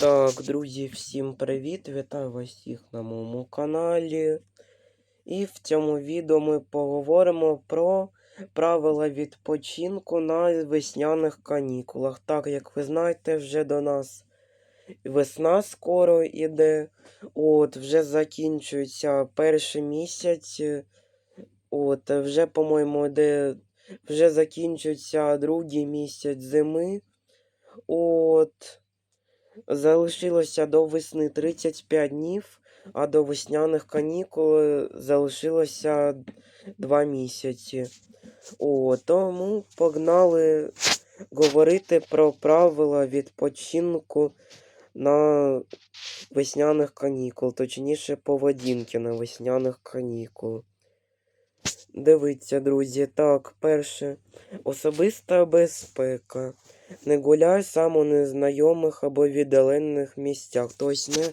Так, друзі, всім привіт! Вітаю вас всіх на моєму каналі. І в цьому відео ми поговоримо про правила відпочинку на весняних канікулах. Так, як ви знаєте, вже до нас весна скоро іде. От, вже закінчується перший місяць. От, вже, по-моєму, йде, вже закінчується другий місяць зими. От. Залишилося до весни 35 днів, а до весняних канікул залишилося 2 місяці. О, тому погнали говорити про правила відпочинку на весняних канікул, точніше поведінки на весняних канікул. Дивіться, друзі, так, перше, особиста безпека. Не гуляй сам у незнайомих або віддалених місцях. Тобто не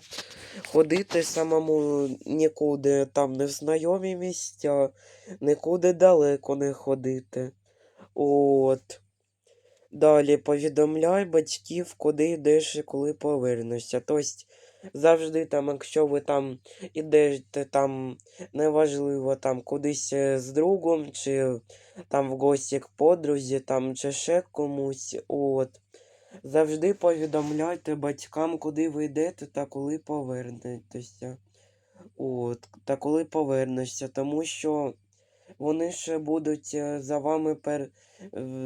ходити самому нікуди, там не в знайомі місця, нікуди далеко не ходити. От. Далі повідомляй батьків, куди йдеш і коли повернешся. Тобто завжди там, якщо ви там ідете там, неважливо там кудись е, з другом, чи там в гості к подрузі, там чи ще комусь. От. Завжди повідомляйте батькам, куди ви йдете та коли повернетеся. От, та коли повернешся, тому що вони ще будуть е, за вами пер...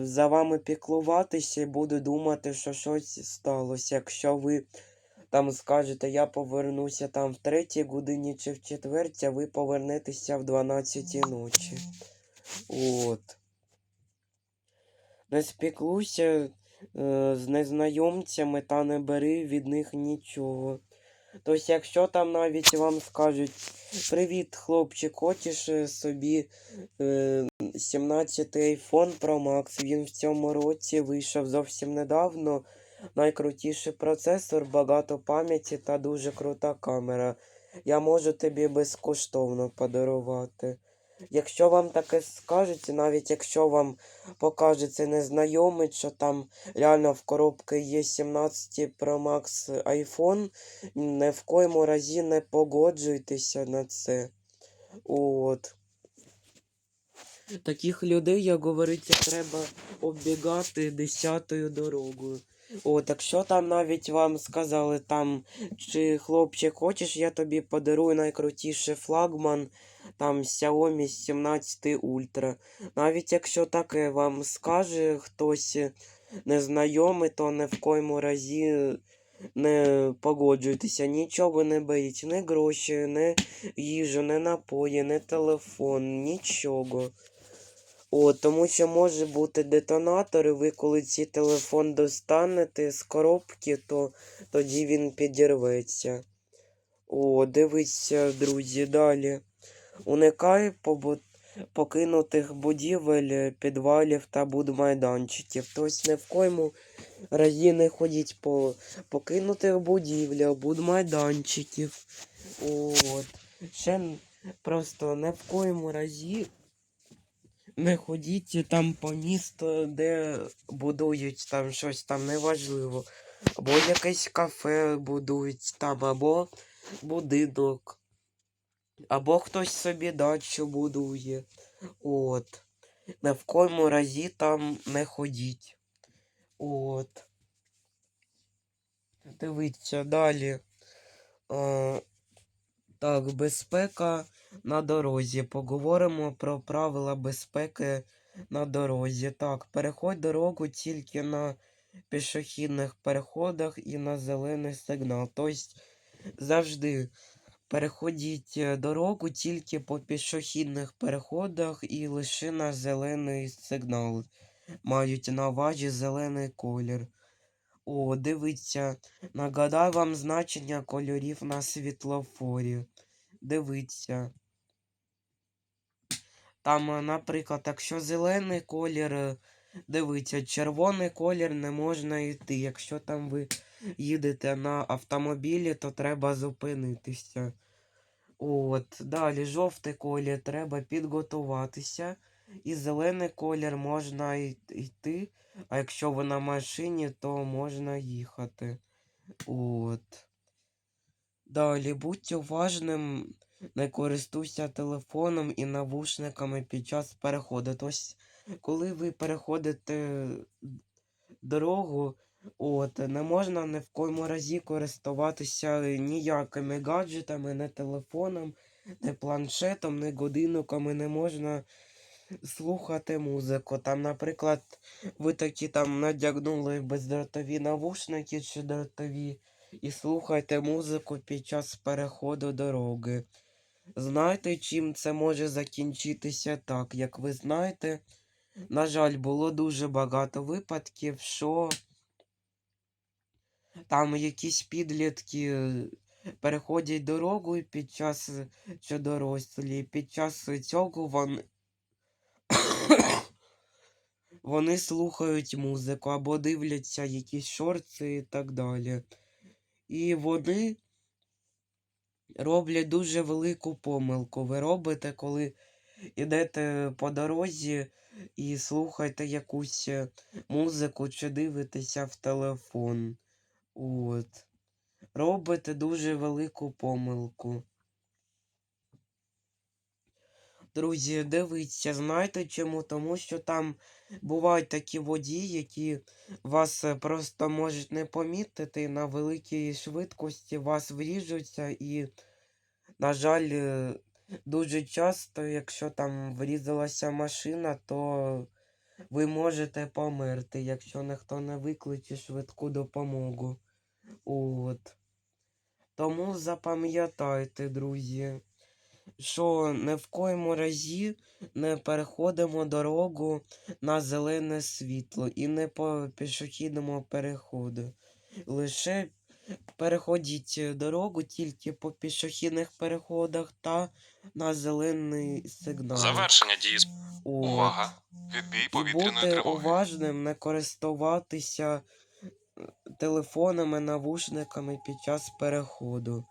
за вами піклуватися і будуть думати, що щось сталося. Якщо ви там скажете, я повернуся там в третій годині чи в четвертій, а ви повернетеся в 12 ночі. От. Не спіклуйся е, з незнайомцями та не бери від них нічого. Тобто, якщо там навіть вам скажуть Привіт, хлопчик, хочеш е, собі е, 17 iPhone Pro Max, він в цьому році вийшов зовсім недавно. Найкрутіший процесор, багато пам'яті та дуже крута камера. Я можу тобі безкоштовно подарувати. Якщо вам таке скажуть, навіть якщо вам покаже це незнайомий, що там реально в коробці є 17 Pro Max iPhone, ні в коєму разі не погоджуйтеся на це. От. Таких людей, як говориться, треба оббігати десятою дорогою. От, якщо там навіть вам сказали там, чи хлопчик, хочеш, я тобі подарую найкрутіший флагман, там Xiaomi 17 Ultra. Навіть якщо таке вам скаже хтось незнайомий, то не в коєму разі не погоджуйтеся, нічого не беріть, ні гроші, ні їжу, ні напої, ні телефон, нічого. О, тому що може бути детонатор, і ви коли цей телефон достанете з коробки, то тоді він підірветься. О, дивіться, друзі, далі. Уникай покинутих будівель, підвалів та будмайданчиків. Тобто не в коєму разі не ходіть по покинутих будівлях, будмайданчиків. От. Ще просто не в коєму разі не ходіть там по місту, де будують там щось там неважливо. Або якесь кафе будують там, або будинок. Або хтось собі дачу будує. От. Не в коєму разі там не ходіть. От. Дивіться далі. Е, так, безпека на дорозі. Поговоримо про правила безпеки на дорозі. Так, переходь дорогу тільки на пішохідних переходах і на зелений сигнал. Тобто завжди переходіть е, дорогу тільки по пішохідних переходах і лише на зелений сигнал. Мають на увазі зелений колір. О, дивіться, нагадаю вам значення кольорів на світлофорі. Дивіться. Там, е, наприклад, якщо зелений колір, е, дивіться, червоний колір не можна йти. Якщо там ви їдете на автомобілі, то треба зупинитися. От, далі жовтий колір треба підготуватися. І зелений колір можна йти, а якщо ви на машині, то можна їхати. От. Далі будь уважним, не користуйся телефоном і навушниками під час переходу. Тобто, коли ви переходите дорогу, от, не можна ні в коєму разі користуватися ніякими гаджетами, не телефоном, не планшетом, не годинниками, не можна слухати музику. Там, наприклад, ви такі там надягнули бездротові навушники чи дротові і слухайте музику під час переходу дороги. Знаєте, чим це може закінчитися так? Як ви знаєте, на жаль, було дуже багато випадків, що там якісь підлітки е, переходять дорогу під час е, чи дорослі, під час цього вони, вони слухають музику або дивляться якісь шорти і так далі. І вони роблять дуже велику помилку. Ви робите, коли йдете по дорозі і слухаєте якусь е, музику чи дивитеся в телефон. От. Робите дуже велику помилку. Друзі, дивіться, знаєте чому? Тому що там бувають такі водії, які вас е, просто можуть не помітити на великій швидкості вас вріжуться і, на жаль, е, дуже часто, якщо там врізалася машина, то ви можете померти, якщо ніхто не викличе швидку допомогу. От. Тому запам'ятайте, друзі, що ні в коєму разі не переходимо дорогу на зелене світло і не по пішохідному переходу. Лише переходіть дорогу тільки по пішохідних переходах та на зелений сигнал. Завершення дії увага. Відбій повітряної бути уважним, не користуватися телефонами, навушниками під час переходу.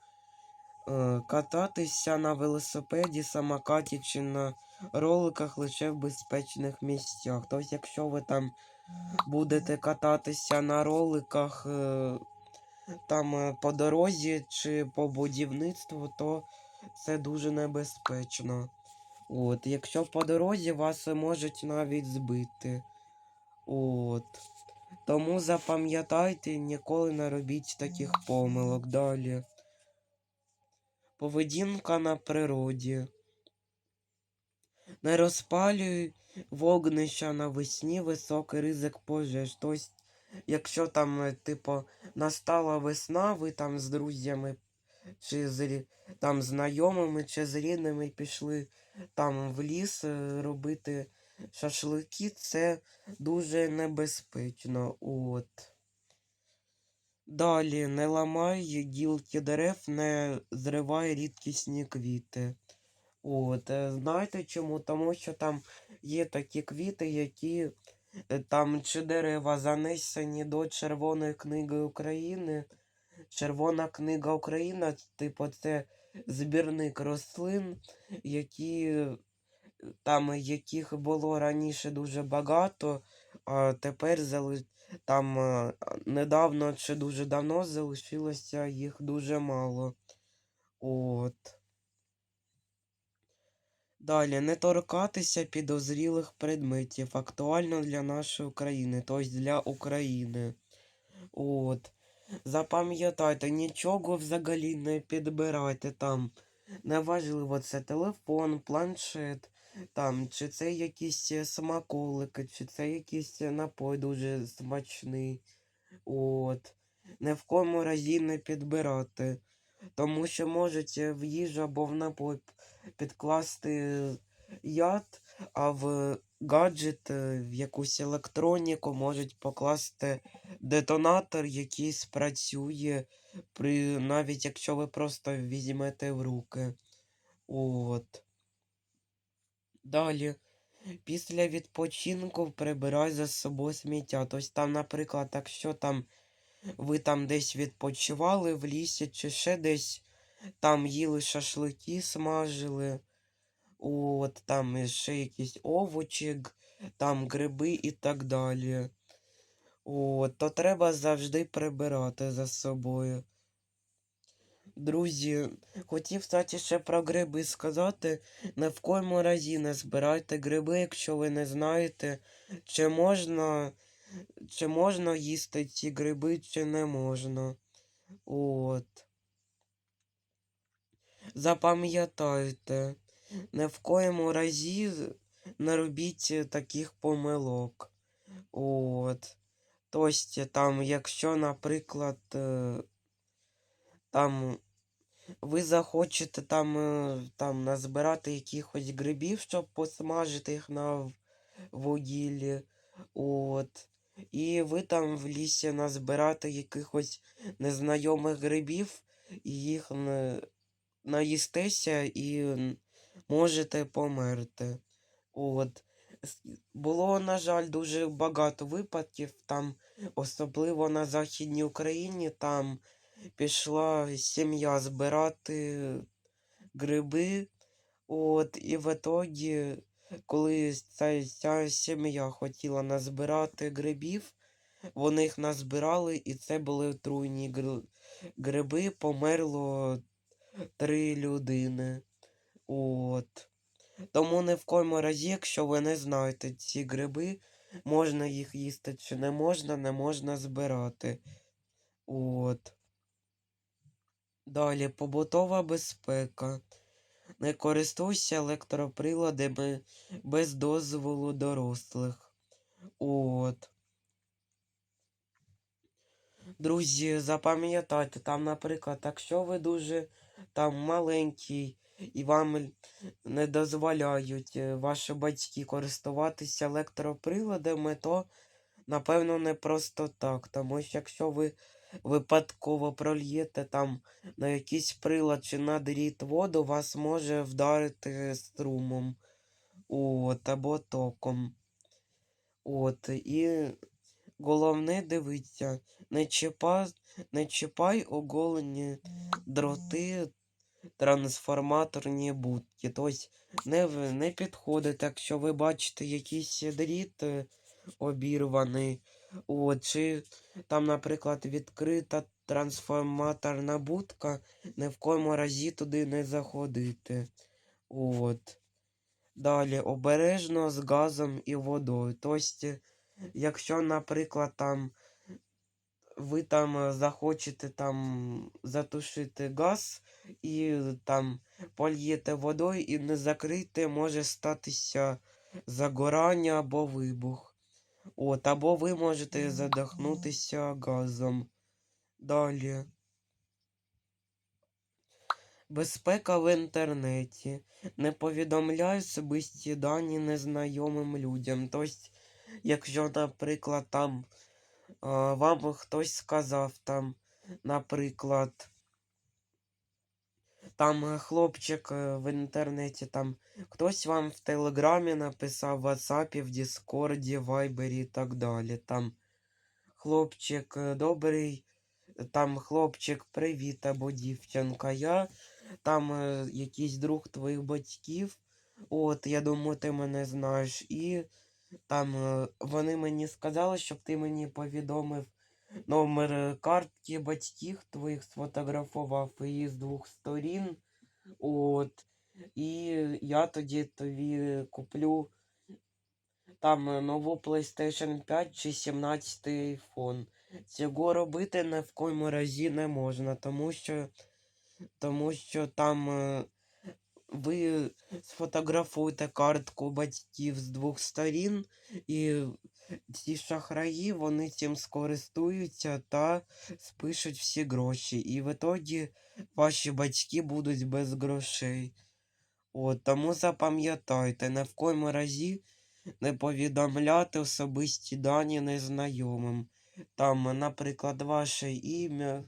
Е, Кататися на велосипеді, самокаті чи на роликах лише в безпечних місцях. Тобто, якщо ви там будете кататися на роликах е, там е, по дорозі чи по будівництву, то це дуже небезпечно. От, якщо по дорозі вас можуть навіть збити. От. Тому запам'ятайте, ніколи не робіть таких помилок далі. Поведінка на природі. Не розпалюй вогнища навесні, високий ризик пожеж. Тобто, якщо там, е, типу, настала весна, ви там з друзями чи з там знайомими чи з рідними пішли там в ліс е, робити шашлики, це дуже небезпечно. От. Далі не ламай гілки дерев, не зривай рідкісні квіти. От, е, знаєте чому? Тому що там є такі квіти, які е, там чи дерева занесені до Червоної книги України. Червона книга України, типу, це збірник рослин, які там яких було раніше дуже багато, а тепер там недавно чи дуже давно залишилося їх дуже мало. От. Далі, не торкатися підозрілих предметів. Актуально для нашої країни, тобто для України. От. Запам'ятайте, нічого взагалі не підбирайте там. Неважливо, це телефон, планшет, там, чи це якісь е, смаколики, чи це якийсь е, напой дуже смачний. От. Не в кому разі не підбирати. Тому що можете в їжу або в напой підкласти яд, а в гаджет, е, в якусь електроніку можуть покласти детонатор, який спрацює при навіть якщо ви просто візьмете в руки. От. Далі. Після відпочинку прибирай за собою сміття. Тобто там, наприклад, якщо там ви там десь відпочивали в лісі чи ще десь там їли шашлики, смажили. От, там ще якісь овочі, там гриби і так далі. От, то треба завжди прибирати за собою. Друзі, хотів, кстати, ще про гриби сказати. Ні в коєму разі не збирайте гриби, якщо ви не знаєте, чи можна, чи можна їсти ці гриби, чи не можна. От. Запам'ятайте, ні в коєму разі не робіть таких помилок. От. Тобто, там, якщо, наприклад, е, там ви захочете там, е, там назбирати якихось грибів, щоб посмажити їх на вугіллі. От. І ви там в лісі назбирати якихось незнайомих грибів, і їх не наїстеся і можете померти. От. Було, на жаль, дуже багато випадків там, особливо на Західній Україні, там пішла сім'я збирати гриби. От, і в ітогі, коли ця, ця сім'я хотіла назбирати грибів, вони їх назбирали, і це були отруйні гриби, померло три людини. От. Тому ні в коєму разі, якщо ви не знаєте ці гриби, можна їх їсти чи не можна, не можна збирати. От. Далі, побутова безпека. Не користуйся електроприладами без дозволу дорослих. От. Друзі, запам'ятайте, там, наприклад, якщо ви дуже там маленький і вам не дозволяють е, ваші батьки користуватися електроприладами, то напевно не просто так. Тому що якщо ви випадково прольєте там на якийсь прилад чи на дріт воду, вас може вдарити струмом. От, або током. От, і головне дивіться, не чіпай, не чіпай оголені дроти, трансформаторні будки. Тобто не, не підходить, якщо ви бачите якийсь дріт е, обірваний. От, чи там, наприклад, відкрита трансформаторна будка, ні в коєму разі туди не заходити. От. Далі обережно з газом і водою. Тобто, якщо, наприклад, там ви там захочете там затушити газ і там польєте водою і не закрите, може статися загорання або вибух. От, або ви можете задохнутися газом. Далі. Безпека в інтернеті. Не повідомляй особисті дані незнайомим людям. Тобто, якщо, наприклад, там вам хтось сказав там, наприклад, там хлопчик в інтернеті, там хтось вам в Телеграмі написав, в WhatsApp, в Діскорді, Вайбері і так далі. Там хлопчик добрий, там хлопчик привіт або дівчинка. Я там е, якийсь друг твоїх батьків. От, я думаю, ти мене знаєш. І там е, вони мені сказали, щоб ти мені повідомив номер е, картки батьків твоїх сфотографував її з двох сторін. От. І я тоді тобі куплю там е, нову PlayStation 5 чи 17 iPhone. Цього робити ні в коєму разі не можна, тому що, тому що там е, ви сфотографуєте картку батьків з двох сторін, і ці шахраї вони цим скористуються та спишуть всі гроші. І в ітоді ваші батьки будуть без грошей. От, тому запам'ятайте, ні в коєму разі не повідомляти особисті дані незнайомим. Там, наприклад, ваше ім'я,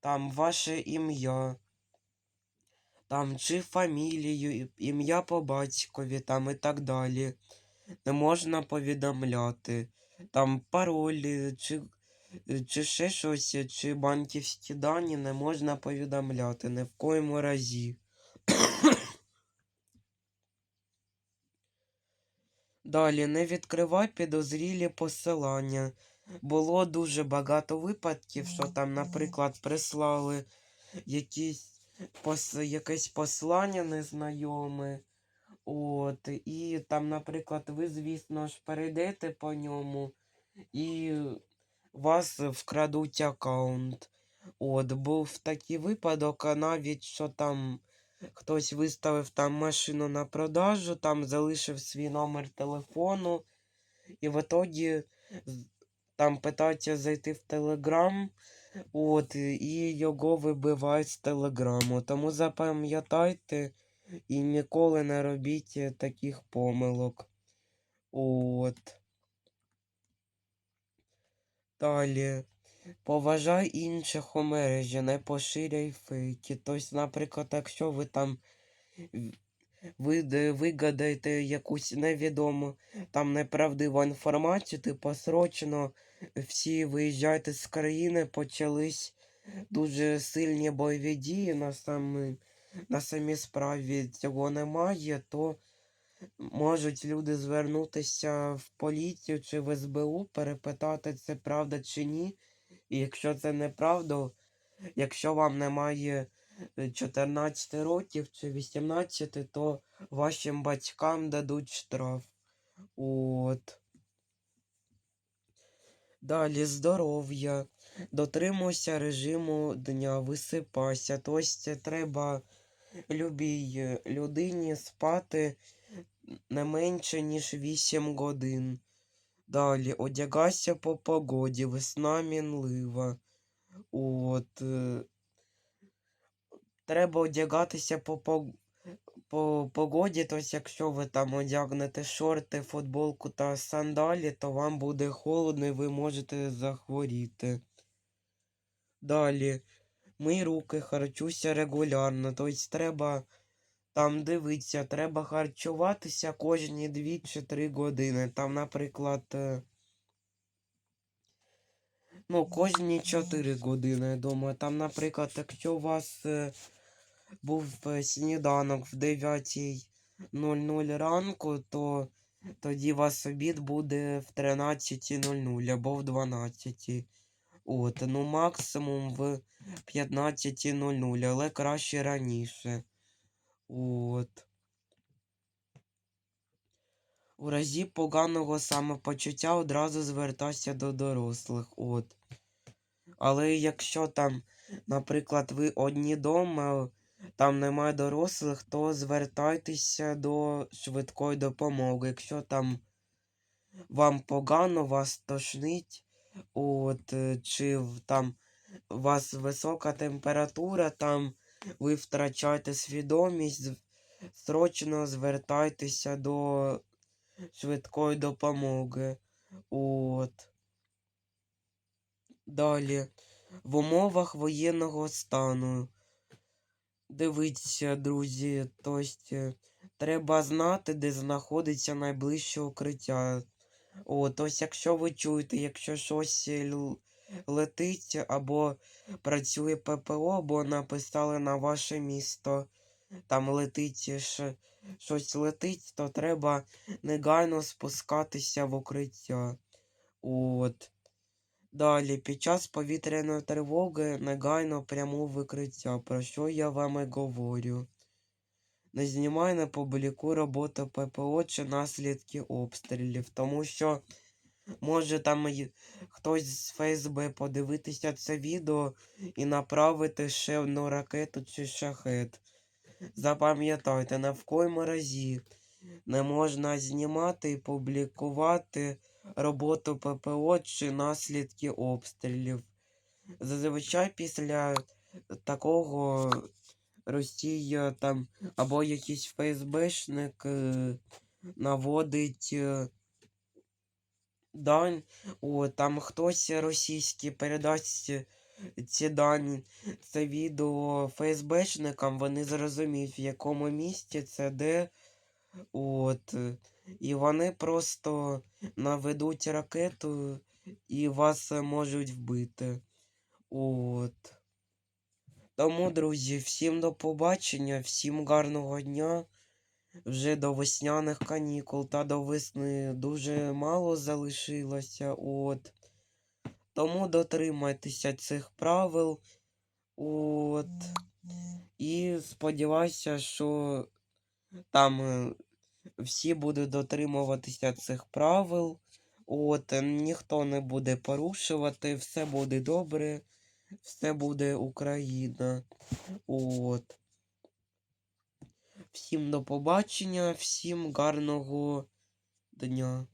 там ваше ім'я, там чи фамілію, ім'я по батькові, там і так далі. Не можна повідомляти. Там паролі, чи, чи ще щось, чи банківські дані не можна повідомляти ні в коєму разі. Далі не відкривай підозрілі посилання. було дуже багато випадків, що там, наприклад, прислали якісь пос... якесь послання незнайоме. От, і там, наприклад, ви, звісно ж, перейдете по ньому, і вас вкрадуть аккаунт. От, був такий випадок, а навіть що там хтось виставив там машину на продажу, там залишив свій номер телефону, і в итоді там питаються зайти в Телеграм, от, і його вибивають з Телеграму. Тому запам'ятайте і ніколи не робіть е, таких помилок. От. Далі. Поважай інших у мережі, не поширяй фейки. Тобто, наприклад, якщо ви там ви вигадаєте якусь невідому, там неправдиву інформацію, типу срочно всі виїжджайте з країни, почались дуже сильні бойові дії на самі, на самій справі цього немає, то можуть люди звернутися в поліцію чи в СБУ, перепитати, це правда чи ні. І якщо це неправда, якщо вам немає е, 14 років чи 18, то вашим батькам дадуть штраф. От. Далі здоров'я. Дотримуйся режиму дня, висипайся. Тобто треба любій е, людині спати не менше, ніж 8 годин. Далі одягайся по погоді, весна мінлива. От. е, Треба одягатися по, по, по погоді, тобто якщо ви там одягнете шорти, футболку та сандалі, то вам буде холодно і ви можете захворіти. Далі. Мий руки, харчуйся регулярно. Тобто треба там дивитися, треба харчуватися кожні 2 чи 3 години. Там, наприклад, е, ну, кожні 4 години, я думаю. Там, наприклад, якщо у вас е, був е, сніданок в 9.00 ранку, то тоді у вас обід буде в 13.00 або в 12.00. От, ну максимум в 15.00, але краще раніше. От. У разі поганого самопочуття одразу звертайся до дорослих. От. Але якщо там, наприклад, ви одні дома, там немає дорослих, то звертайтеся до швидкої допомоги. Якщо там вам погано, вас тошнить, от, е, чи там у вас висока температура, там ви втрачаєте свідомість, срочно звертайтеся до швидкої допомоги. От. Далі. В умовах воєнного стану. Дивіться, друзі, тобто треба знати, де знаходиться найближче укриття. О, тобто, якщо ви чуєте, якщо щось летить, або працює ППО, або написали на ваше місто, там летить ш- щось летить, то треба негайно спускатися в укриття. От. Далі, під час повітряної тривоги негайно пряму в укриття, про що я вам і говорю. Не знімай, не публікуй роботу ППО чи наслідки обстрілів, тому що може там хтось з ФСБ подивитися це відео і направити ще одну ракету чи шахет. Запам'ятайте, ні в коєму разі не можна знімати і публікувати роботу ППО чи наслідки обстрілів. Зазвичай після такого Росія там або якийсь ФСБшник е, наводить е, дань, о, там хтось російський передасть е, ці дані, це відео ФСБшникам, вони зрозуміють, в якому місті це де. От. е, І вони просто наведуть ракету і вас е, можуть вбити. От. Тому, друзі, всім до побачення, всім гарного дня. Вже до весняних канікул та до весни дуже мало залишилося. От. Тому дотримайтеся цих правил. От. І сподіваюся, що там е, всі будуть дотримуватися цих правил. От, ніхто не буде порушувати, все буде добре, все буде Україна. От. Всім до побачення, всім гарного дня.